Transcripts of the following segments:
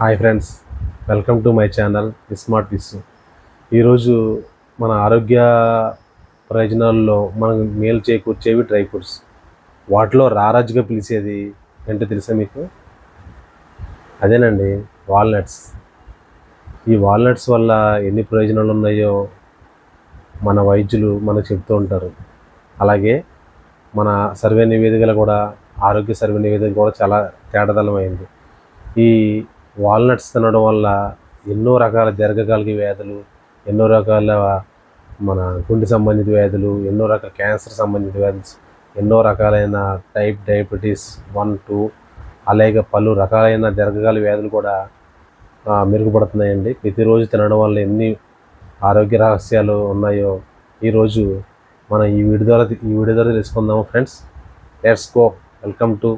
Hi friends welcome to my channel smart wiz ఈరోజు మన ఆరోగ్య ప్రయోజనాల్లో మనకు మేలు చేకూర్చేవి డ్రై ఫ్రూట్స్. వాటిలో రారాజుగా పిలిచేది ఏంటో తెలుసా మీకు? అదేనండి వాల్నట్స్. ఈ వాల్నట్స్ వల్ల ఎన్ని ప్రయోజనాలు ఉన్నాయో మన వైద్యులు మనకు చెప్తూ ఉంటారు. అలాగే మన సర్వే నివేదికలు కూడా ఆరోగ్య సర్వే నివేదిక కూడా చాలా తేటతలమైంది ఈ వాల్నట్స్ తినడం వల్ల ఎన్నో రకాల దీర్ఘకాలిక వ్యాధులు ఎన్నో రకాల మన గుండె సంబంధిత వ్యాధులు ఎన్నో రకాల క్యాన్సర్ సంబంధిత వ్యాధులు ఎన్నో రకాలైన టైప్ డయాబెటీస్ వన్ టూ అలాగే పలు రకాలైన దీర్ఘకాలిక వ్యాధులు కూడా మెరుగుపడుతున్నాయండి. ప్రతిరోజు తినడం వల్ల ఎన్ని ఆరోగ్య రహస్యాలు ఉన్నాయో ఈరోజు మనం ఈ వీడియో ద్వారా ఈ వీడియో ద్వారా తెలుసుకుందాము friends. Let's go. Welcome to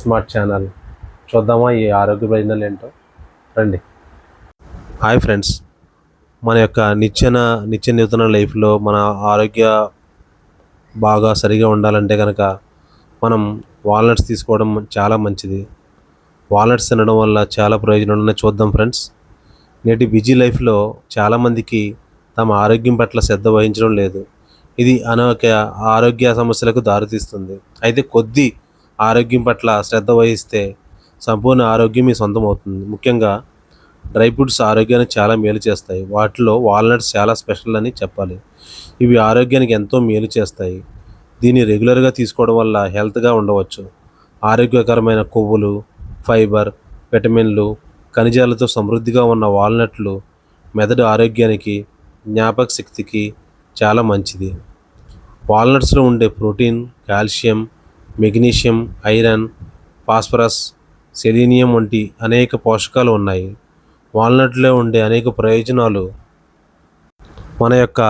smart channel. చూద్దామా ఈ ఆరోగ్య ప్రయోజనాలు ఏంటో? రండి. Hi friends. మన యొక్క నిత్యన నిత్య నూతన లైఫ్లో మన ఆరోగ్య బాగా సరిగా ఉండాలంటే కనుక మనం వాల్నట్స్ తీసుకోవడం చాలా మంచిది. వాల్నట్స్ తినడం వల్ల చాలా ప్రయోజనాలు ఉన్నాయి. చూద్దాం ఫ్రెండ్స్. నేటి బిజీ లైఫ్లో చాలామందికి తమ ఆరోగ్యం పట్ల శ్రద్ధ వహించడం లేదు. ఇది అనేక ఆరోగ్య సమస్యలకు దారితీస్తుంది. అయితే కొద్ది ఆరోగ్యం పట్ల శ్రద్ధ వహిస్తే సంపూర్ణ ఆరోగ్యం మీ సొంతం అవుతుంది ముఖ్యంగా డ్రై ఫ్రూట్స్ ఆరోగ్యానికి చాలా మేలు చేస్తాయి. వాటిలో వాల్నట్స్ చాలా స్పెషల్ అని చెప్పాలి. ఇవి ఆరోగ్యానికి ఎంతో మేలు చేస్తాయి. దీన్ని రెగ్యులర్గా తీసుకోవడం వల్ల హెల్త్గా ఉండవచ్చు. ఆరోగ్యకరమైన కొవ్వులు ఫైబర్ విటమిన్లు ఖనిజాలతో సమృద్ధిగా ఉన్న వాల్నట్లు మెదడు ఆరోగ్యానికి జ్ఞాపక శక్తికి చాలా మంచిది. వాల్నట్స్లో ఉండే protein calcium magnesium iron phosphorus selenium వంటి అనేక పోషకాలు ఉన్నాయి. వాల్నట్లో ఉండే అనేక ప్రయోజనాలు మన యొక్క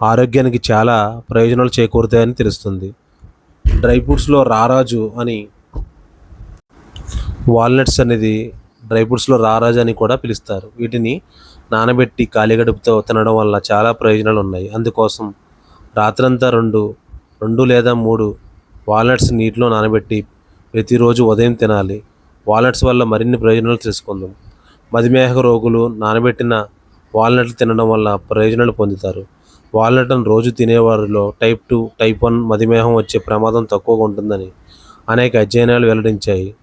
ఆరోగ్యానికి చాలా ప్రయోజనాలు చేకూరుతాయని తెలుస్తుంది. డ్రై ఫ్రూట్స్లో రారాజు అని వాల్నట్స్ అనేది డ్రై ఫ్రూట్స్లో రారాజు అని కూడా పిలుస్తారు. వీటిని నానబెట్టి కాలిగడుపుతో తినడం వల్ల చాలా ప్రయోజనాలు ఉన్నాయి. అందుకోసం రాత్రంతా రెండు రెండు లేదా మూడు వాల్నట్స్ నీటిలో నానబెట్టి ప్రతిరోజు ఉదయం తినాలి. వాల్నట్స్ వల్ల మరిన్ని ప్రయోజనాలు తెలుసుకుందాం. మధుమేహ రోగులు నానబెట్టిన వాల్నట్లు తినడం వల్ల ప్రయోజనాలు పొందుతారు. వాల్నట్ను రోజు తినేవారిలో టైప్ టూ టైప్ వన్ మధుమేహం వచ్చే ప్రమాదం తక్కువగా ఉంటుందని అనేక అధ్యయనాలు వెల్లడించాయి.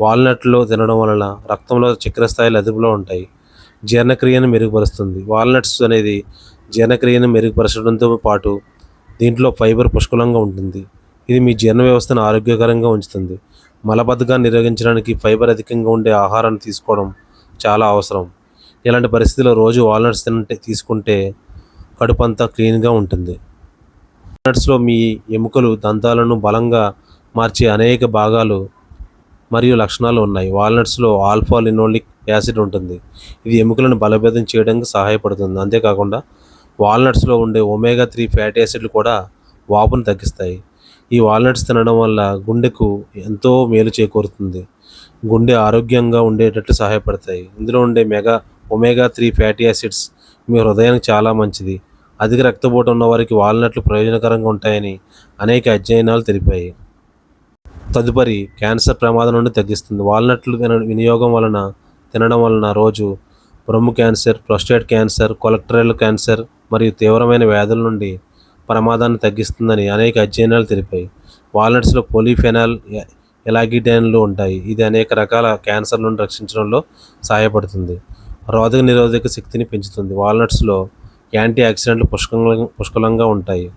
వాల్నట్లు తినడం వలన రక్తంలో చక్కెర స్థాయిలు అదుపులో ఉంటాయి. జీర్ణక్రియను మెరుగుపరుస్తుంది. వాల్నట్స్ అనేది జీర్ణక్రియను మెరుగుపరచడంతో పాటు దీంట్లో ఫైబర్ పుష్కలంగా ఉంటుంది. ఇది మీ జీర్ణ వ్యవస్థను ఆరోగ్యకరంగా ఉంచుతుంది. మలబద్ధకాన్ని నిరోగించడానికి ఫైబర్ అధికంగా ఉండే ఆహారాన్ని తీసుకోవడం చాలా అవసరం. ఇలాంటి పరిస్థితుల్లో రోజు వాల్నట్స్ తింటే తీసుకుంటే కడుపు అంతా క్లీన్గా ఉంటుంది. వాల్నట్స్లో మీ ఎముకలు దంతాలను బలంగా మార్చే అనేక భాగాలు మరియు లక్షణాలు ఉన్నాయి. వాల్నట్స్లో ఆల్ఫా లినోలిక్ యాసిడ్ ఉంటుంది. ఇది ఎముకలను బలభేదం చేయడానికి సహాయపడుతుంది. అంతేకాకుండా వాల్నట్స్లో ఉండే ఒమేగా త్రీ ఫ్యాటీ యాసిడ్లు కూడా వాపును తగ్గిస్తాయి. ఈ వాల్నట్స్ తినడం వల్ల గుండెకు ఎంతో మేలు చేకూరుతుంది. గుండె ఆరోగ్యంగా ఉండేటట్లు సహాయపడతాయి. ఇందులో ఉండే mega omega three fatty acids మీ హృదయానికి చాలా మంచిది. అధిక రక్తపోటు ఉన్న వారికి వాల్నట్లు ప్రయోజనకరంగా ఉంటాయని అనేక అధ్యయనాలు తెలిపాయి. తదుపరి క్యాన్సర్ ప్రమాదం నుండి తగ్గిస్తుంది. వాల్నట్లు తిన వినియోగం వలన తినడం వలన రోజు రొమ్ము cancer prostate cancer colorectal cancer మరియు తీవ్రమైన వ్యాధుల నుండి ప్రమాదాన్ని తగ్గిస్తుందని అనేక అధ్యయనాలు తెలిపాయి. వాల్నట్స్లో పోలీఫెనాల్ ఎ- ఎలాగిడైన్లు ఉంటాయి. ఇది అనేక రకాల క్యాన్సర్ నుండి రక్షించడంలో సహాయపడుతుంది. రోధక నిరోధక శక్తిని పెంచుతుంది. వాల్నట్స్లో యాంటీ ఆక్సిడెంట్లు పుష్కలంగా పుష్కలంగా ఉంటాయి.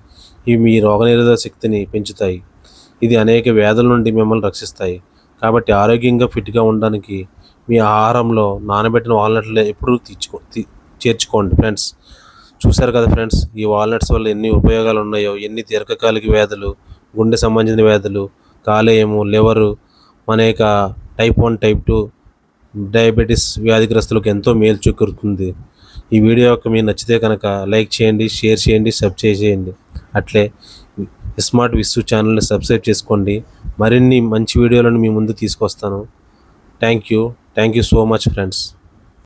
ఇవి మీ రోగనిరోధక శక్తిని పెంచుతాయి. ఇది అనేక వ్యాధుల నుండి మిమ్మల్ని రక్షిస్తాయి. కాబట్టి ఆరోగ్యంగా ఫిట్గా ఉండడానికి మీ ఆహారంలో నానబెట్టిన వాల్నట్లు ఎప్పుడూ తీర్చుకో చేర్చుకోండి ఫ్రెండ్స్. చూశారు కదా ఫ్రెండ్స్ ఈ వాల్నట్స్ వల్ల ఎన్ని ఉపయోగాలు ఉన్నాయో ఎన్ని దీర్ఘకాలిక వ్యాధులు గుండె సంబంధించిన వ్యాధులు కాలేయము లివరు అనేక type one type two diabetes వ్యాధిగ్రస్తులకు ఎంతో మేలు చూకురుతుంది. ఈ వీడియో యొక్క మీరు నచ్చితే కనుక లైక్ చేయండి షేర్ చేయండి సబ్స్క్రైబ్ చేయండి. అట్లే స్మార్ట్ విస్సు ఛానల్ని సబ్స్క్రైబ్ చేసుకోండి. మరిన్ని మంచి వీడియోలను మీ ముందు తీసుకొస్తాను. Thank you. Thank you so much friends.